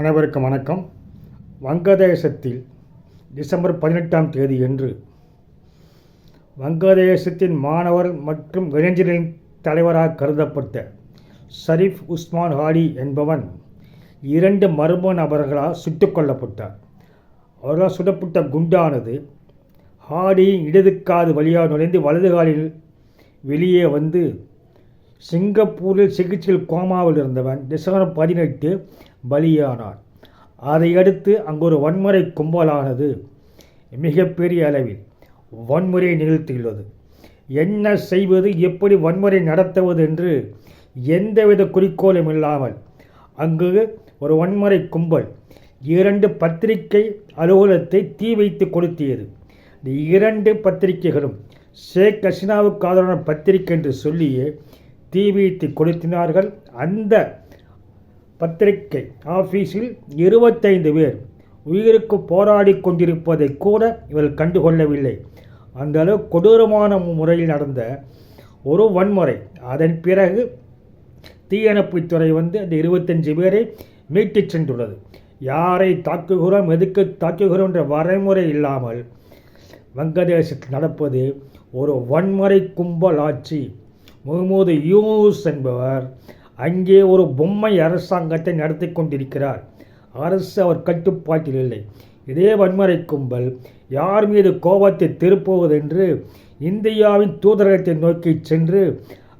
அனைவருக்கும் வணக்கம். வங்கதேசத்தில் டிசம்பர் பதினெட்டாம் தேதியன்று வங்கதேசத்தின் மாணவர் மற்றும் இளைஞர்களின் தலைவராக கருதப்பட்ட ஷரீஃப் உஸ்மான் ஹாடி என்பவன் இரண்டு மர்ம நபர்களால் சுட்டுக் கொல்லப்பட்டார். அவர்களால் சுடப்பட்ட குண்டானது ஹாடியின் இடது காது வழியாக நுழைந்து வலது காலில் வெளியே வந்து சிங்கப்பூரில் சிகிச்சையில் கோமாவில் இருந்தவன். டிசம்பர் பதினெட்டு பலியானார். அதையடுத்து அங்கு ஒரு வன்முறை கும்பலானது மிகப்பெரிய அளவில் வன்முறையை நிகழ்த்தியுள்ளது. என்ன செய்வது எப்படி வன்முறை நடத்துவது என்று எந்தவித குறிக்கோளும் இல்லாமல் அங்கு ஒரு வன்முறை கும்பல் இரண்டு பத்திரிகை அலுவலகத்தை தீ வைத்து கொளுத்தியது. இந்த இரண்டு பத்திரிகைகளும் ஷேக் ஹசினாவுக்கு ஆதரவான பத்திரிகை என்று சொல்லியே தீ வைத்து கொளுத்தினார்கள். அந்த பத்திரிகை ஆஃபீஸில் இருபத்தைந்து பேர் உயிருக்கு போராடி கொண்டிருப்பதை கூட இவர்கள் கண்டுகொள்ளவில்லை. அந்த அளவு கொடூரமான முறையில் நடந்த ஒரு வன்முறை. அதன் பிறகு தீயணைப்புத்துறை வந்து அந்த இருபத்தஞ்சு பேரை மீட்டுச் சென்றுள்ளது. யாரை தாக்குகிறோம் எதுக்கு தாக்குகிறோம் என்ற வரைமுறை இல்லாமல் வங்கதேசத்தில் நடப்பது ஒரு வன்முறை கும்பல் ஆட்சி முகமது யூஸ் என்பவர் அங்கே ஒரு பொம்மை அரசாங்கத்தை நடத்தி கொண்டிருக்கிறார். அரசு அவர் கட்டுப்பாட்டில் இல்லை இதே வன்முறை கும்பல் யார் மீது கோபத்தை திருப்புவதென்று இந்தியாவின் தூதரகத்தை நோக்கி சென்று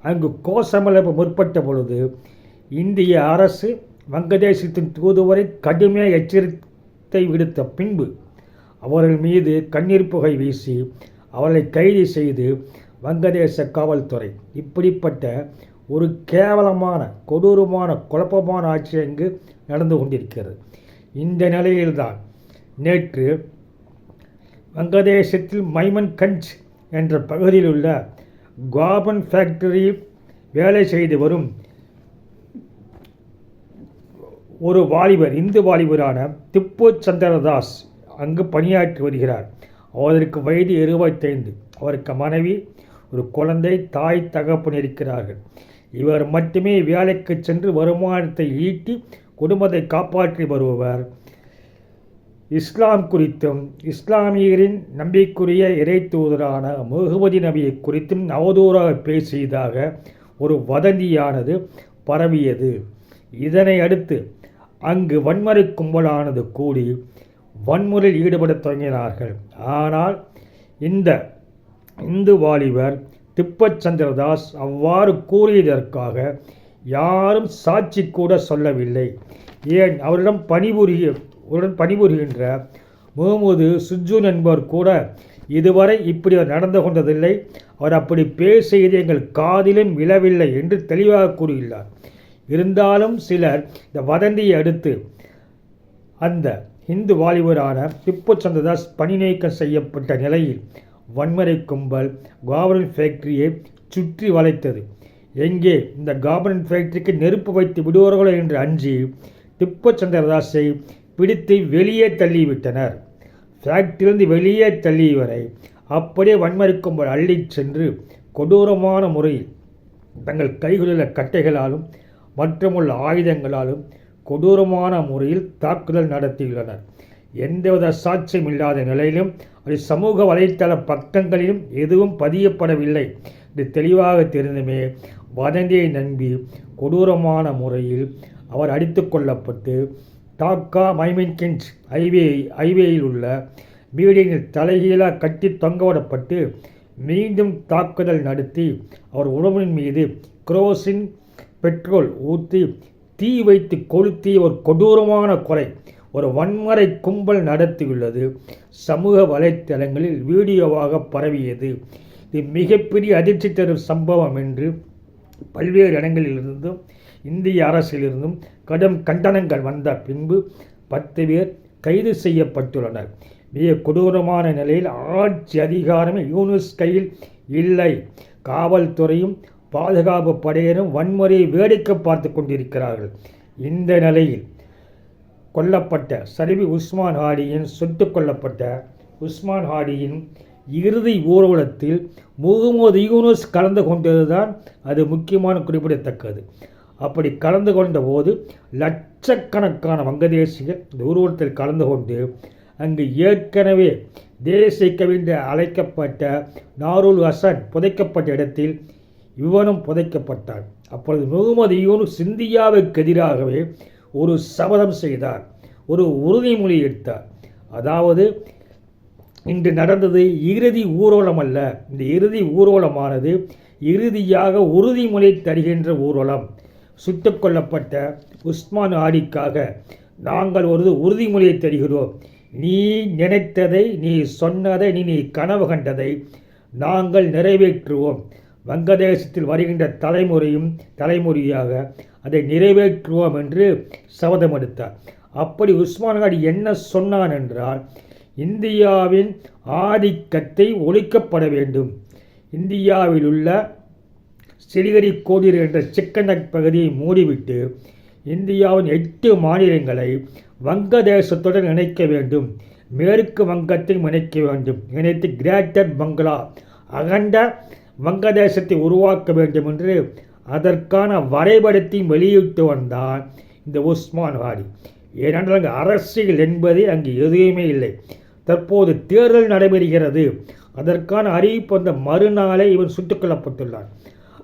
அங்கு கோஷமளவு முற்பட்ட பொழுது இந்திய அரசு வங்கதேசத்தின் தூதுவரை கடுமையாக எச்சரித்தை விடுத்த பின்பு அவர்கள் மீது கண்ணீர் புகை வீசி அவர்களை கைது செய்து வங்கதேச காவல்துறை இப்படிப்பட்ட ஒரு கேவலமான கொடூரமான குழப்பமான ஆட்சி அங்கு நடந்து கொண்டிருக்கிறது. இந்த நிலையில்தான் நேற்று வங்கதேசத்தில் மைமன்கஞ்ச் என்ற பகுதியில் உள்ள காபன் ஃபேக்டரியில் வேலை செய்து வரும் ஒரு வாலிபர் இந்து வாலிபரான திப்பு சந்திரதாஸ் அங்கு பணியாற்றி வருகிறார். அவருக்கு வயது இருபத்தைந்து. அவருக்கு மனைவி ஒரு குழந்தை தாய் தகப்பன் இருக்கிறார்கள். இவர் மட்டுமே வேலைக்கு சென்று வருமானத்தை ஈட்டி குடும்பத்தை காப்பாற்றி வருபவர். இஸ்லாம் குறித்தும் இஸ்லாமியரின் நம்பிக்குரிய இறை தூதரான முகமதி நபியை குறித்தும் அவதூறாக பேசியதாக ஒரு வதந்தியானது பரவியது. இதனை அடுத்து அங்கு வன்முறை கும்பலானது கூடி வன்முறையில் ஈடுபடத் தொடங்கினார்கள். ஆனால் இந்த இந்து வாலிபர் திப்பச்சந்திரதாஸ் அவ்வாறு கூறியதற்காக யாரும் சாட்சி கூட சொல்லவில்லை. ஏன்? அவரிடம் பணிபுரிய உடன் பணிபுரிகின்ற முகமது சுஜூன் என்பவர் கூட இதுவரை இப்படி அவர் நடந்து கொண்டதில்லை. அவர் அப்படி பேசியது எங்கள் காதிலும் விழவில்லை என்று தெளிவாக கூறியுள்ளார். இருந்தாலும் சிலர் இந்த வதந்தியை அடுத்து அந்த இந்து வாலிபரான திப்பு சந்திரதாஸ் பணி நீக்கம் செய்யப்பட்ட நிலையில் வன்முறை கும்பல் காபரன் ஃபேக்டரியை சுற்றி வளைத்தது. எங்கே? இந்த காபரன் ஃபேக்டரிக்கு நெருப்பு வைத்து விடுவார்களோ என்று அஞ்சி திப்பு சந்திரதாஸை பிடித்து வெளியே தள்ளிவிட்டனர். ஃபேக்டரியிலிருந்து வெளியே தள்ளியவரை அப்படியே வன்முறை கும்பல் அள்ளிச் சென்று கொடூரமான முறையில் தங்கள் கைகளில் கட்டைகளாலும் மற்றுமுள்ள ஆயுதங்களாலும் கொடூரமான முறையில் தாக்குதல் நடத்தியுள்ளனர். எந்தவித சாட்சியம் இல்லாத நிலையிலும் அது சமூக வலைத்தள பக்கங்களிலும் எதுவும் பதியப்படவில்லை. என்று தெளிவாக தெரிந்துமே வதந்தியை நம்பி கொடூரமான முறையில் அவர் அடித்து கொள்ளப்பட்டு டாக்கா மைமின்கின்ஸ் ஹைவே ஹைவேயில் உள்ள மீடியனில் தலைகீழாக கட்டி தொங்கவிடப்பட்டு மீண்டும் தாக்குதல் நடத்தி அவர் உடம்பின் மீது குரோசின் பெட்ரோல் ஊற்றி தீ வைத்து கொளுத்திய ஒரு கொடூரமான கொலை. ஒரு வன்முறை கும்பல் நடத்தியுள்ளது. சமூக வலைத்தளங்களில் வீடியோவாக பரவியது. இது மிகப்பெரிய அதிர்ச்சி தரும் சம்பவம் என்று பல்வேறு இடங்களிலிருந்தும் இந்திய அரசிலிருந்தும் கடும் கண்டனங்கள் வந்த பின்பு பத்து பேர் கைது செய்யப்பட்டுள்ளனர். மிக கொடூரமான நிலையில் ஆட்சி அதிகாரமே யூனிஸ் கையில் இல்லை. காவல்துறையும் பாதுகாப்பு படையினரும் வன்முறையை வேடிக்கை பார்த்து கொண்டிருக்கிறார்கள். இந்த நிலையில் கொல்லப்பட்ட சரிவி உஸ்மான் ஹாடியின் சுட்டு கொல்லப்பட்ட உஸ்மான் ஹாடியின் இறுதி ஊர்வலத்தில் முகமது யூனுஸ் கலந்து கொண்டதுதான் அது முக்கியமான குறிப்பிடத்தக்கது. அப்படி கலந்து கொண்ட போது லட்சக்கணக்கான வங்கதேசிகள் இந்த ஊர்வலத்தில் கலந்து கொண்டு அங்கு ஏற்கனவே தேசிய கவிந்து அழைக்கப்பட்ட நாருல் ஹசன் புதைக்கப்பட்ட இடத்தில் இவனும் புதைக்கப்பட்டான். அப்பொழுது முகமது யூனுஸ் இந்தியாவுக்கு எதிராகவே ஒரு சபதம் செய்தார். ஒரு உறுதிமொழி எடுத்தார். அதாவது இன்று நடந்தது இறுதி ஊர்வலம் அல்ல. இந்த இறுதி ஊர்வலமானது இறுதியாக உறுதிமொழி தருகின்ற ஊர்வலம். சுட்டுக் கொல்லப்பட்ட உஸ்மான் ஆடிக்காக நாங்கள் ஒரு உறுதிமொழியை தருகிறோம். நீ நினைத்ததை நீ சொன்னதை நீ நீ கனவு கண்டதை நாங்கள் நிறைவேற்றுவோம். வங்கதேசத்தில் வருகின்ற தலைமுறையும் தலைமுறையாக அதை நிறைவேற்றுவோம் என்று சபதம் எடுத்தார். அப்படி உஸ்மான்காடி என்ன சொன்னான் என்றால் இந்தியாவின் ஆதிக்கத்தை ஒழிக்கப்பட வேண்டும். இந்தியாவில் உள்ள சிலிகரி கோதிர் என்ற சிக்கனக் பகுதியை மூடிவிட்டு இந்தியாவின் எட்டு மாநிலங்களை வங்கதேசத்துடன் இணைக்க வேண்டும். மேற்கு வங்கத்தையும் இணைக்க வேண்டும். இணைத்து கிரேட்டர் பங்களா அகண்ட வங்கதேசத்தை உருவாக்க வேண்டும் என்று அதற்கான வரைபடத்தையும் வெளியிட்டு வந்தான் இந்த உஸ்மான் வாடி ஏனென்றால் அங்கு அரசியல் என்பது அங்கு எதுவுமே இல்லை. தற்போது தேர்தல் நடைபெறுகிறது. அதற்கான அறிவிப்பு வந்த மறுநாளே இவன் சுட்டுக் கொல்லப்பட்டுள்ளான்.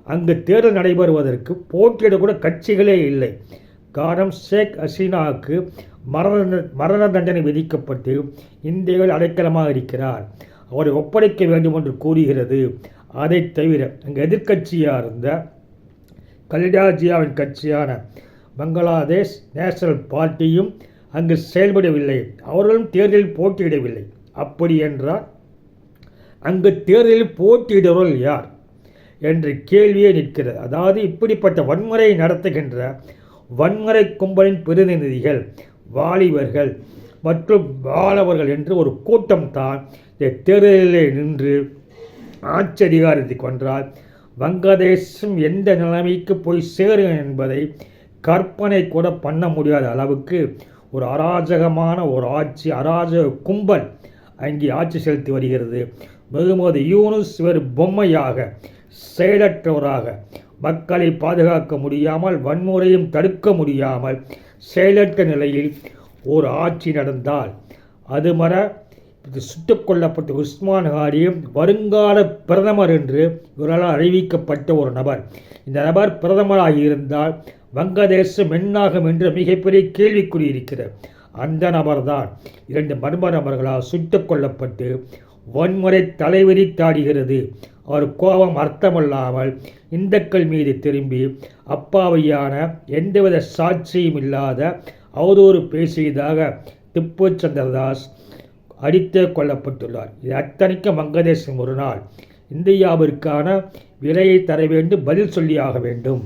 அங்கு தேர்தல் நடைபெறுவதற்கு போட்டியிடக்கூட கட்சிகளே இல்லை. காரணம் ஷேக் ஹசீனாவுக்கு மரண மரண தண்டனை விதிக்கப்பட்டு இந்தியாவில் அடைக்கலமாக இருக்கிறார். அவரை ஒப்படைக்க வேண்டும் என்று கூறுகிறது. அதை தவிர எங்கள் எதிர்க்கட்சியாக இருந்த கலிடாஜியாவின் கட்சியான பங்களாதேஷ் நேஷனல் பார்ட்டியும் அங்கு செயல்படவில்லை. அவர்களும் தேர்தலில் போட்டியிடவில்லை. அப்படி என்றால் அங்கு தேர்தலில் போட்டியிடுவர்கள் யார் என்ற கேள்வியே நிற்கிறது. அதாவது இப்படிப்பட்ட வன்முறையை நடத்துகின்ற வன்முறை கும்பலின் பிரதிநிதிகள் வாலிபர்கள் மற்றும் வாழவர்கள் என்று ஒரு கூட்டம் தான் இந்த தேர்தலிலே நின்று ஆட்சி அதிகாரத்தை கொன்றால் வங்கதேசம் எந்த நிலைமைக்கு போய் சேரும் என்பதை கற்பனை கூட பண்ண முடியாத அளவுக்கு ஒரு அராஜகமான ஒரு ஆட்சி அராஜக கும்பல் அங்கே ஆட்சி செலுத்தி வருகிறது. முகமது யூனுஸ் ஒரு பொம்மையாக செயலற்றவராக மக்களை பாதுகாக்க முடியாமல் வன்முறையும் தடுக்க முடியாமல் செயலற்ற நிலையில் ஒரு ஆட்சி நடந்தால் அது மர சுட்டுக் கொல்லப்பட்ட உஸ்மான் ஹாரியும் வருங்கால பிரதமர் என்று இவரால் அறிவிக்கப்பட்ட ஒரு நபர். இந்த நபர் பிரதமராக இருந்தால் வங்கதேசம் என்னாகும் என்று மிகப்பெரிய கேள்விக்குறி இருக்கிறது. அந்த நபர்தான் இரண்டு மர்ம நபர்களால் சுட்டுக் கொல்லப்பட்டு வன்முறை தலைவிரித்தாடுகிறது அவர் கோபம் அர்த்தமல்லாமல் இந்துக்கள் மீது திரும்பி அப்பாவையான எந்தவித சாட்சியும் இல்லாத அவதூறு பேசியதாக திப்பு சந்திரதாஸ் அடித்தே கொள்ளப்பட்டுள்ளார் இது அத்தனைக்கும் வங்கதேசம் ஒரு நாள். இந்தியாவிற்கான விலையை தர வேண்டும் பதில் சொல்லியாக வேண்டும்.